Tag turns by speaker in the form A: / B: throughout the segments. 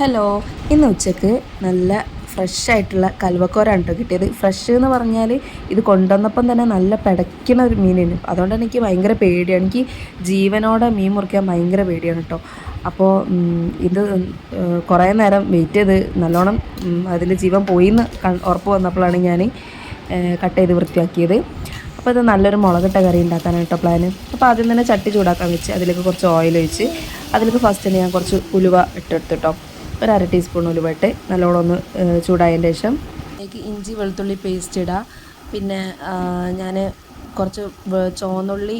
A: Hello ഇന്ന് ഉച്ചയ്ക്ക് നല്ല ഫ്രഷ് ആയിട്ടുള്ള കൽവക്കോരാണ് കേട്ടോ കിട്ടിയത്. ഫ്രഷ് എന്ന് പറഞ്ഞാൽ ഇത് കൊണ്ടുവന്നപ്പം തന്നെ നല്ല പിടയ്ക്കുന്ന ഒരു മീനാണ്. അതുകൊണ്ട് എനിക്ക് ഭയങ്കര പേടിയാണ്. എനിക്ക് ജീവനോടെ മീൻ മുറിക്കാൻ ഭയങ്കര പേടിയാണ് കേട്ടോ അപ്പോൾ ഇത് കുറേ നേരം വെയിറ്റ് ചെയ്ത് നല്ലോണം അതിൽ ജീവൻ പോയി എന്ന് ഉറപ്പ് വന്നപ്പോഴാണ് ഞാൻ കട്ട് ചെയ്ത് വൃത്തിയാക്കിയത്. അപ്പോൾ ഇത് നല്ലൊരു മുളകിട്ട കറി ഉണ്ടാക്കാനാണ് കേട്ടോ പ്ലാന് അപ്പോൾ ആദ്യം തന്നെ ചട്ടി ചൂടാക്കാൻ വെച്ച് അതിലേക്ക് കുറച്ച് ഓയിൽ ഒഴിച്ച് അതിലേക്ക് ഫസ്റ്റ് തന്നെ ഞാൻ കുറച്ച് ഉലുവ ഇട്ടെടുത്തിട്ടോ ഒരു അര ടീസ്പൂൺ ഉലുവട്ടെ നല്ലോണം ഒന്ന് ചൂടായതിന്റെ ശേഷം അതിലേക്ക് ഇഞ്ചി വെളുത്തുള്ളി പേസ്റ്റ് ഇടാം. പിന്നെ ഞാൻ കുറച്ച് ചുവന്നുള്ളി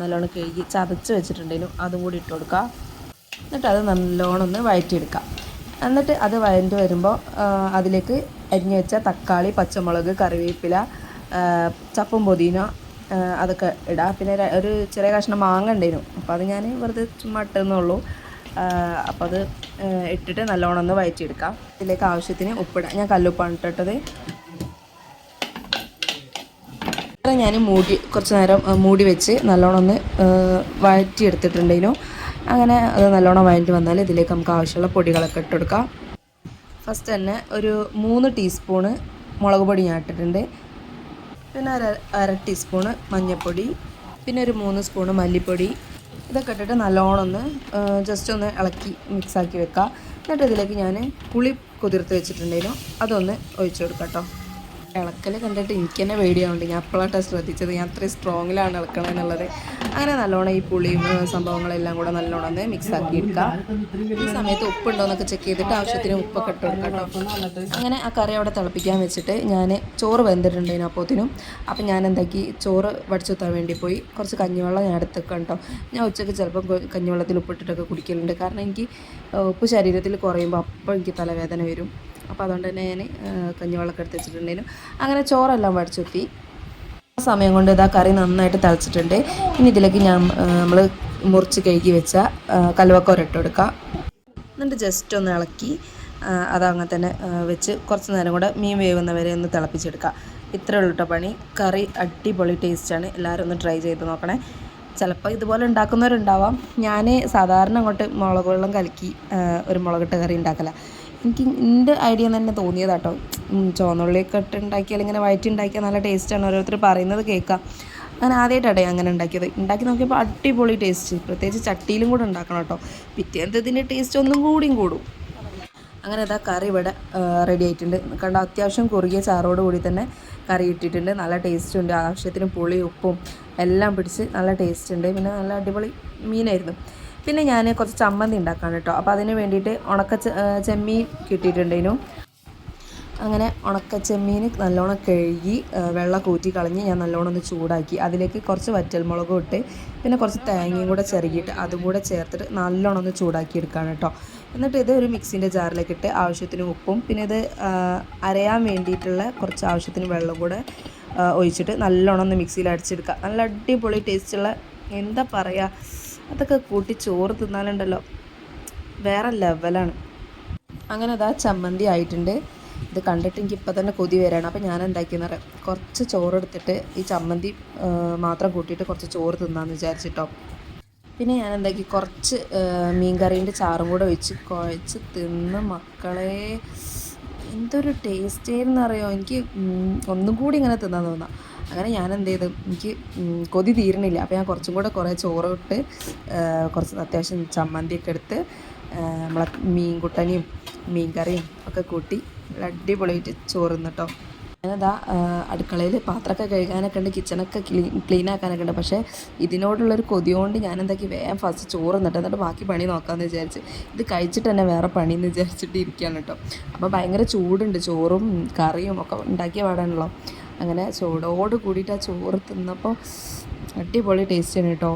A: നല്ലോണം കഴുകി ചതച്ച് വെച്ചിട്ടുണ്ടെങ്കിലും അതും കൂടി ഇട്ട് കൊടുക്കുക എന്നിട്ട് അത് നല്ലോണം ഒന്ന് വഴറ്റിയെടുക്കാം എന്നിട്ട് അത് വഴറ്റി വരുമ്പോൾ അതിലേക്ക് അരിഞ്ഞു വെച്ച തക്കാളി പച്ചമുളക് കറിവേപ്പില ചപ്പും പൊതിന അതൊക്കെ ഇടാം. പിന്നെ ഒരു ചെറിയ കഷ്ണം മാങ്ങ ഉണ്ടായിരുന്നു അപ്പോൾ അത് ഞാൻ വെറുതെ ചുമ്മാ ഇട്ടെന്നുള്ളൂ അപ്പോൾ അത് ഇട്ടിട്ട് നല്ലോണം ഒന്ന് വയറ്റിയെടുക്കാം. ഇതിലേക്ക് ആവശ്യത്തിന് ഉപ്പിടാം. ഞാൻ കല്ലുപ്പാണ് ഇട്ടിട്ടത്. ഞാൻ മൂടി കുറച്ച് നേരം മൂടി വെച്ച് നല്ലോണം ഒന്ന് വഴറ്റിയെടുത്തിട്ടുണ്ടേനു അങ്ങനെ അത് നല്ലോണം വഴറ്റി വന്നാൽ ഇതിലേക്ക് നമുക്ക് ആവശ്യമുള്ള പൊടികളൊക്കെ ഇട്ടെടുക്കാം. ഫസ്റ്റ് തന്നെ ഒരു മൂന്ന് ടീസ്പൂണ് മുളക് പൊടി ഞാൻ ഇട്ടിട്ടുണ്ട്. പിന്നെ അര അര ടീസ്പൂണ് മഞ്ഞൾപ്പൊടി പിന്നെ ഒരു മൂന്ന് സ്പൂണ് മല്ലിപ്പൊടി. ഇതൊക്കെ ഇട്ടിട്ട് നല്ലോണം ഒന്ന് ജസ്റ്റ് ഒന്ന് ഇളക്കി മിക്സാക്കി വെക്കുക എന്നിട്ട് ഇതിലേക്ക് ഞാൻ പുളി കുതിർത്ത് വെച്ചിട്ടുണ്ടെങ്കിലും അതൊന്ന് ഒഴിച്ചു കൊടുക്കാം കേട്ടോ. ഇളക്കൽ കണ്ടിട്ട് എനിക്ക് തന്നെ പേടിയാവുന്നുണ്ട്. ഞാൻ അപ്പോഴാട്ടോ ശ്രദ്ധിച്ചത്? ഞാൻ അത്രയും സ്ട്രോങ്ങിലാണ് ഇളക്കണമെന്നുള്ളത് അങ്ങനെ നല്ലോണം ഈ പുളിയും സംഭവങ്ങളെല്ലാം കൂടെ നല്ലോണം ഒന്ന് മിക്സ് ആക്കി എടുക്കാം. ഈ സമയത്ത് ഉപ്പുണ്ടോ എന്നൊക്കെ ചെക്ക് ചെയ്തിട്ട് ആവശ്യത്തിന് ഉപ്പൊക്കെ ഇട്ട് കൊടുക്കാം അങ്ങനെ ആ കറി അവിടെ തിളപ്പിക്കാൻ വെച്ചിട്ട് ഞാൻ ചോറ് വെന്തിട്ടുണ്ടായിരുന്നു അപ്പോത്തിനും അപ്പം ഞാൻ എന്താക്കി ചോറ് വടിച്ചുത്താൻ വേണ്ടി പോയി. കുറച്ച് കഞ്ഞിവെള്ളം ഞാൻ എടുത്തേക്കാം കേട്ടോ ഞാൻ ഉച്ചയ്ക്ക് ചിലപ്പോൾ കഞ്ഞിവെള്ളത്തിൽ ഉപ്പിട്ടിട്ടൊക്കെ കുടിക്കലുണ്ട്. കാരണം എനിക്ക് ഉപ്പ് ശരീരത്തിൽ കുറയുമ്പോൾ അപ്പോൾ എനിക്ക് തലവേദന വരും. അപ്പോൾ അതുകൊണ്ട് തന്നെ ഞാൻ കഞ്ഞിവെള്ളമൊക്കെ എടുത്ത് വെച്ചിട്ടുണ്ടായിരുന്നു. അങ്ങനെ ചോറെല്ലാം വടിച്ചുത്തി ആ സമയം കൊണ്ട് ഇതാ കറി നന്നായിട്ട് തിളച്ചിട്ടുണ്ട്. ഇനി ഇതിലേക്ക് ഞാൻ നമ്മൾ മുറിച്ച് കഴുകി വെച്ച കലുവക്കോരട്ട് കൊടുക്കാം. എന്നിട്ട് ജസ്റ്റ് ഒന്ന് ഇളക്കി അതങ്ങനെ തന്നെ വെച്ച് കുറച്ച് നേരം കൂടെ മീൻ വേവുന്നവരെ ഒന്ന് തിളപ്പിച്ചെടുക്കുക ഇത്രേ ഉള്ളൂ കേട്ടോ പണി. കറി അടിപൊളി ടേസ്റ്റാണ് എല്ലാവരും ഒന്ന് ട്രൈ ചെയ്ത് നോക്കണേ. ചിലപ്പോൾ ഇതുപോലെ ഉണ്ടാക്കുന്നവരുണ്ടാവാം. ഞാൻ സാധാരണ അങ്ങോട്ട് മുളക് വെള്ളം കലക്കി ഒരു മുളകിട്ട കറി ഉണ്ടാക്കല. എനിക്ക് എന്റെ ഐഡിയ തന്നെ തോന്നിയത് കേട്ടോ ചുവന്നുള്ളിയൊക്കെ ഇട്ട് ഉണ്ടാക്കിയാൽ ഇങ്ങനെ വയറ്റി ഉണ്ടാക്കിയാൽ നല്ല ടേസ്റ്റാണ് ഓരോരുത്തർ പറയുന്നത് കേൾക്കാം. അങ്ങനെ ആദ്യമായിട്ടാണ് അങ്ങനെ ഉണ്ടാക്കിയത് ഉണ്ടാക്കി നോക്കിയപ്പോൾ അടിപൊളി ടേസ്റ്റ് പ്രത്യേകിച്ച് ചട്ടിയിലും കൂടെ ഉണ്ടാക്കണം കേട്ടോ പിറ്റേന്നത്തെ ഇതിന്റെ ടേസ്റ്റ് ഒന്നും കൂടിയും കൂടും. അങ്ങനെ അതാ കറി ഇവിടെ റെഡി ആയിട്ടുണ്ട്. കണ്ട അത്യാവശ്യം കുറുകിയ ചാറോട് കൂടി തന്നെ കറി ഇട്ടിട്ടുണ്ട്. നല്ല ടേസ്റ്റ് ഉണ്ട്. ആവശ്യത്തിന് പുളി ഉപ്പും എല്ലാം പിടിച്ച് നല്ല ടേസ്റ്റ് ഉണ്ട്. പിന്നെ നല്ല അടിപൊളി മീനായിരുന്നു. പിന്നെ ഞാൻ കുറച്ച് ചമ്മന്തി ഉണ്ടാക്കാണ് കേട്ടോ. അപ്പോൾ അതിന് വേണ്ടിയിട്ട് ഉണക്ക ചെമ്മീൻ കിട്ടിയിട്ടുണ്ടേനു അങ്ങനെ ഉണക്ക ചെമ്മീൻ നല്ലോണം കഴുകി വെള്ളം കൂറ്റി കളഞ്ഞ് ഞാൻ നല്ലോണം ഒന്ന് ചൂടാക്കി. അതിലേക്ക് കുറച്ച് വറ്റൽമുളകും ഇട്ട് പിന്നെ കുറച്ച് തേങ്ങയും കൂടെ ചെറുകിയിട്ട് അതും കൂടെ ചേർത്തിട്ട് നല്ലോണം ഒന്ന് ചൂടാക്കി എടുക്കുകയാണ് കേട്ടോ. എന്നിട്ട് ഇത് ഒരു മിക്സിന്റെ ജാറിലേക്ക് ഇട്ട് ആവശ്യത്തിന് ഉപ്പും പിന്നെ ഇത് അരയാൻ വേണ്ടിയിട്ടുള്ള കുറച്ച് ആവശ്യത്തിന് വെള്ളം കൂടെ ഒഴിച്ചിട്ട് നല്ലോണം ഒന്ന് മിക്സിയിൽ അടിച്ചെടുക്കുക. നല്ല അടിപൊളി ടേസ്റ്റുള്ള എന്താ പറയുക അതൊക്കെ കൂട്ടി ചോറ് തിന്നാലുണ്ടല്ലോ വേറെ ലെവലാണ് അങ്ങനെ അതാ ചമ്മന്തി ആയിട്ടുണ്ട്. ഇത് കണ്ടിട്ട് എനിക്ക് ഇപ്പം തന്നെ കൊതി വരാണ്. അപ്പോൾ ഞാൻ എന്താക്കിയെന്ന് പറയാം കുറച്ച് ചോറ് എടുത്തിട്ട് ഈ ചമ്മന്തി മാത്രം കൂട്ടിയിട്ട് കുറച്ച് ചോറ് തിന്നാന്ന് വിചാരിച്ചിട്ടോ. പിന്നെ ഞാൻ എന്താക്കി? കുറച്ച് മീൻകറീന്റെ മീൻ കറീന്റെ ചാറും കൂടെ ഒഴിച്ച് കുഴച്ച് തിന്ന് മക്കളെ. എന്തൊരു ടേസ്റ്റ് അറിയോ എനിക്ക് ഒന്നും കൂടി ഇങ്ങനെ തിന്നാൻ തോന്നാം. അങ്ങനെ ഞാൻ എന്ത് ചെയ്തു എനിക്ക് കൊതി തീരണില്ല അപ്പോൾ ഞാൻ കുറച്ചും കൂടെ കുറേ ചോറ് ഇട്ട് കുറച്ച് അത്യാവശ്യം ചമ്മന്തിയൊക്കെ എടുത്ത് നമ്മളെ മീൻ കുട്ടനിയും മീൻ കറിയും ഒക്കെ കൂട്ടി അടിപൊളിയായിട്ട് ചോറ് നിന്നിട്ടോ ഞാനതാ അടുക്കളയിൽ പാത്രമൊക്കെ കഴുകാനൊക്കെ ഉണ്ട് കിച്ചണൊക്കെ ക്ലീൻ ക്ലീൻ ആക്കാനൊക്കെ ഉണ്ട്. പക്ഷേ ഇതിനോടുള്ളൊരു കൊതി കൊണ്ട് ഞാൻ എന്താക്കി വേഗം ഫസ്റ്റ് ചോറ് എന്നിട്ട് എന്നിട്ട് ബാക്കി പണി നോക്കാമെന്ന് വിചാരിച്ച് ഇത് കഴിച്ചിട്ട് തന്നെ വേറെ പണി എന്ന് വിചാരിച്ചിട്ട് ഇരിക്കുകയാണ് കേട്ടോ. അപ്പോൾ ഭയങ്കര ചൂടുണ്ട് ചോറും കറിയും ഒക്കെ ഉണ്ടാക്കിയ പാടാണല്ലോ. അങ്ങനെ ചൂടോട് കൂടിയിട്ട് ആ ചോറ് തിന്നപ്പോൾ അടിപൊളി ടേസ്റ്റാണ് കേട്ടോ.